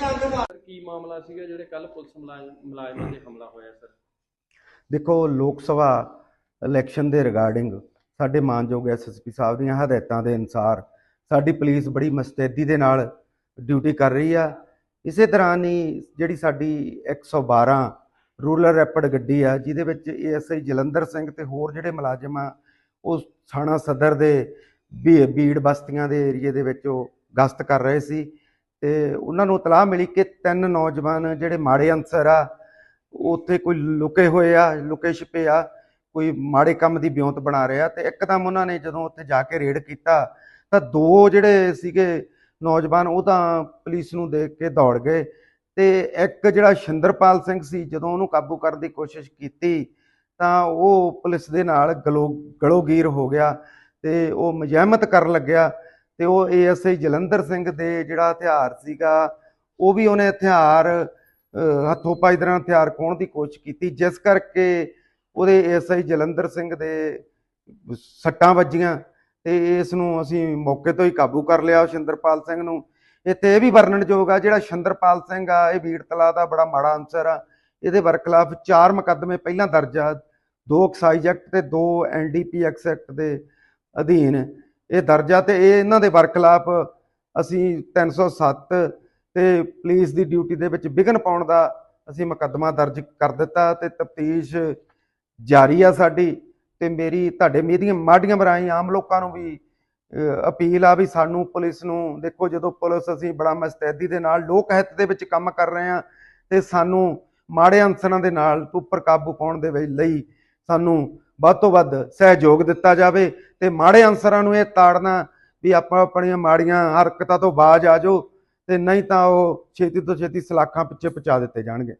ਕੀ ਮਾਮਲਾ ਸੀਗਾ ਜਿਹੜੇ ਕੱਲ ਪੁਲਿਸ ਮੁਲਾਜ਼ਮ ਮੁਲਾਜ਼ਮਾਂ ਤੇ ਹਮਲਾ ਹੋਇਆ ਸਰ? ਦੇਖੋ ਲੋਕ ਸਭਾ ਇਲੈਕਸ਼ਨ ਦੇ ਰਿਗਾਰਡਿੰਗ ਸਾਡੇ ਮਾਨਯੋਗ ਐਸਐਸਪੀ ਸਾਹਿਬ ਦੀਆਂ ਹਦਾਇਤਾਂ ਦੇ ਅਨੁਸਾਰ ਸਾਡੀ ਪੁਲਿਸ ਬੜੀ ਮਸਤੈਦੀ ਦੇ ਨਾਲ ਡਿਊਟੀ ਕਰ ਰਹੀ ਆ। ਇਸੇ ਤਰ੍ਹਾਂ ਹੀ ਜਿਹੜੀ ਸਾਡੀ 112 ਰੂਰਲ ਰੈਪਿਡ ਗੱਡੀ ਆ ਜਿਹਦੇ ਵਿੱਚ ਏਐਸਆਈ ਜਲੰਧਰ ਸਿੰਘ ਤੇ ਹੋਰ ਜਿਹੜੇ ਮੁਲਾਜ਼ਮ ਆ ਉਹ ਥਾਣਾ ਸਦਰ ਦੇ ਬੀ- ਬੀੜ ਬਸਤੀਆਂ ਦੇ ਏਰੀਏ ਦੇ ਵਿੱਚ ਉਹ ਗਸ਼ਤ ਕਰ ਰਹੇ ਸੀ। ਤੇ ਉਹਨਾਂ ਨੂੰ ਇਤਲਾਹ ਮਿਲੀ ਕਿ ਤਿੰਨ ਨੌਜਵਾਨ ਜਿਹੜੇ ਮਾੜੇ ਅਨਸਰ ਆ, ਉੱਥੇ ਕੋਈ ਲੁਕੇ ਹੋਏ ਆ, ਲੁਕੇ ਛਿਪੇ ਆ, ਕੋਈ ਮਾੜੇ ਕੰਮ ਦੀ ਬਿਉਂਤ ਬਣਾ ਰਿਹਾ ਤੇ ਇੱਕਦਮ ਉਹਨਾਂ ਨੇ ਜਦੋਂ ਉੱਥੇ ਜਾ ਕੇ ਰੇਡ ਕੀਤਾ ਤਾਂ ਦੋ ਜਿਹੜੇ ਸੀਗੇ ਨੌਜਵਾਨ ਉਹ ਤਾਂ ਪੁਲਿਸ ਨੂੰ ਦੇਖ ਕੇ ਦੌੜ ਗਏ ਤੇ ਇੱਕ ਜਿਹੜਾ ਸ਼ਿੰਦਰਪਾਲ ਸਿੰਘ ਸੀ ਜਦੋਂ ਉਹਨੂੰ ਕਾਬੂ ਕਰਨ ਦੀ ਕੋਸ਼ਿਸ਼ ਕੀਤੀ ਤਾਂ ਉਹ ਪੁਲਿਸ ਦੇ ਨਾਲ ਗਲੋ, ਗਲੋਗੀਰ ਹੋ ਗਿਆ ਤੇ ਉਹ ਮਜਹਿਮਤ ਕਰਨ ਲੱਗਿਆ ਤੇ ਉਹ ਏਐਸਆਈ ਜਲੰਧਰ ਸਿੰਘ ਦੇ ਜਿਹੜਾ ਹਥਿਆਰ ਸੀਗਾ, ਉਹ ਵੀ ਉਹਨੇ ਹਥਿਆਰ ਹੱਥੋਂ ਪਾਈ ਤਰ੍ਹਾਂ ਹਥਿਆਰ ਖੋਹਣ ਦੀ ਕੋਸ਼ਿਸ਼ ਕੀਤੀ, ਜਿਸ ਕਰਕੇ ਉਹਦੇ ਏਐਸਆਈ ਜਲੰਧਰ ਸਿੰਘ ਦੇ ਸੱਟਾਂ ਵੱਜੀਆਂ ਤੇ ਇਸ ਨੂੰ ਅਸੀਂ ਮੌਕੇ ਤੋਂ ਹੀ ਕਾਬੂ ਕਰ ਲਿਆ ਸ਼ਿੰਦਰਪਾਲ ਸਿੰਘ ਨੂੰ। ਇੱਥੇ ਇਹ ਵੀ ਵਰਣਨਯੋਗ ਆ, ਜਿਹੜਾ ਸ਼ਿੰਦਰਪਾਲ ਸਿੰਘ ਆ, ਇਹ ਵੀਰ ਤਲਾ ਦਾ ਬੜਾ ਮਾੜਾ ਅਨਸਰ ਆ। ਇਹਦੇ ਵਰਖਲਾਫ ਚਾਰ ਮੁਕੱਦਮੇ ਪਹਿਲਾਂ ਦਰਜ ਆ, ਦੋ ਐਕਸਾਈਜ਼ ਐਕਟ ਤੇ ਦੋ ਐਨਡੀਪੀਐਕਸ ਐਕਟ ਦੇ ਅਧੀਨ। ਇਹ ਦਰਜ ਆ ਤੇ ਇਹ ਇਹਨਾਂ ਦੇ ਵਰਖਲਾਫ ਅਸੀਂ 307 ਤੇ ਪੁਲਿਸ ਦੀ ਡਿਊਟੀ ਦੇ ਵਿੱਚ ਵਿਘਨ ਪਾਉਣ ਦਾ ਅਸੀਂ ਮੁਕੱਦਮਾ ਦਰਜ ਕਰ ਦਿੱਤਾ ਤੇ ਤਫਤੀਸ਼ ਜਾਰੀ ਆ ਸਾਡੀ ਤੇ ਮੇਰੀ, ਤੁਹਾਡੇ ਮੀਡੀਆ ਮਾਡੀਆਂ ਰਾਹੀਂ ਆਮ ਲੋਕਾਂ ਨੂੰ ਵੀ ਅਪੀਲ ਆ ਵੀ ਸਾਨੂੰ ਪੁਲਿਸ ਨੂੰ, ਦੇਖੋ ਜਦੋਂ ਪੁਲਿਸ ਅਸੀਂ ਬੜਾ ਮਸਤੈਦੀ ਦੇ ਨਾਲ ਲੋਕ ਹਿੱਤ ਦੇ ਵਿੱਚ ਕੰਮ ਕਰ ਰਹੇ ਆ ਤੇ ਸਾਨੂੰ ਮਾੜੇ ਅਨਸਰਾਂ ਦੇ ਨਾਲ ਉੱਪਰ ਕਾਬੂ ਪਾਉਣ ਦੇ ਲਈ ਸਾਨੂੰ ਵੱਧ ਤੋਂ ਵੱਧ ਸਹਿਯੋਗ ਦਿੱਤਾ ਜਾਵੇ ਤੇ ਮਾੜੇ ਅਨਸਰਾਂ ਨੂੰ ਇਹ ਤਾੜਨਾ ਵੀ ਆਪਾਂ ਆਪਣੀਆਂ ਮਾੜੀਆਂ ਹਰਕਤਾਂ ਤੋਂ ਬਾਜ਼ ਆ ਜਾਓ ਤੇ ਨਹੀਂ ਤਾਂ ਉਹ ਛੇਤੀ ਤੋਂ ਛੇਤੀ ਸਲਾਖਾਂ ਪਿੱਛੇ ਪਹੁੰਚਾ ਦਿੱਤੇ ਜਾਣਗੇ।